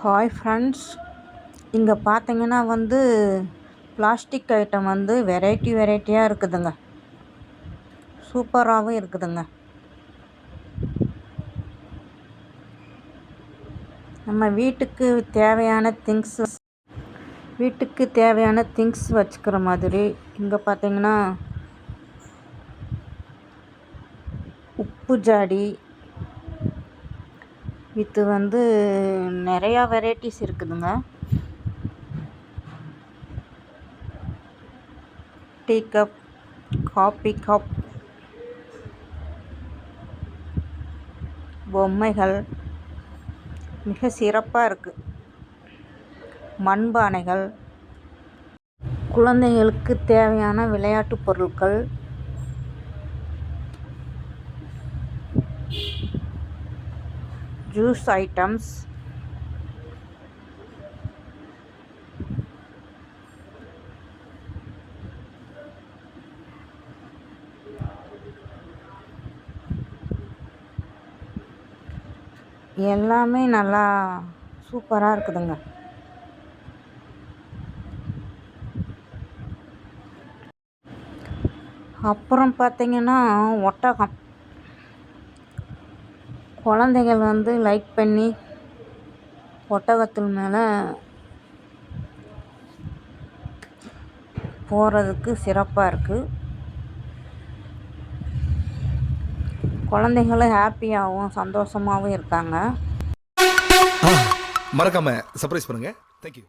Hi friends இங்கே பார்த்தீங்கன்னா வந்து பிளாஸ்டிக் ஐட்டம் வந்து வெரைட்டி வெரைட்டியாக இருக்குதுங்க. சூப்பராகவும் இருக்குதுங்க. நம்ம வீட்டுக்கு தேவையான திங்ஸ் வீட்டுக்கு தேவையான திங்ஸ் வச்சுக்கிற மாதிரி இங்கே பார்த்தீங்கன்னா உப்பு ஜாடி இது வந்து நிறையா வெரைட்டிஸ் இருக்குதுங்க. டீ கப் காபி கப் பொம்மைகள். மிக சிறப்பாக இருக்குது மண்பானைகள். குழந்தைகளுக்கு தேவையான விளையாட்டு பொருட்கள். ஜூஸ் ஐட்டம்ஸ் எல்லாமே நல்லா சூப்பராக இருக்குதுங்க. அப்புறம் பார்த்தீங்கன்னா ஒட்டகம். குழந்தைகள் வந்து லைக் பண்ணி ஒட்டகத்தின் மேலே போகிறதுக்கு சிறப்பாக இருக்குது குழந்தைங்களும் ஹாப்பியாகவும் சந்தோஷமாகவும் இருக்காங்க. மறக்காம சர்ப்ரைஸ் பண்ணுங்கள் தேங்க்யூ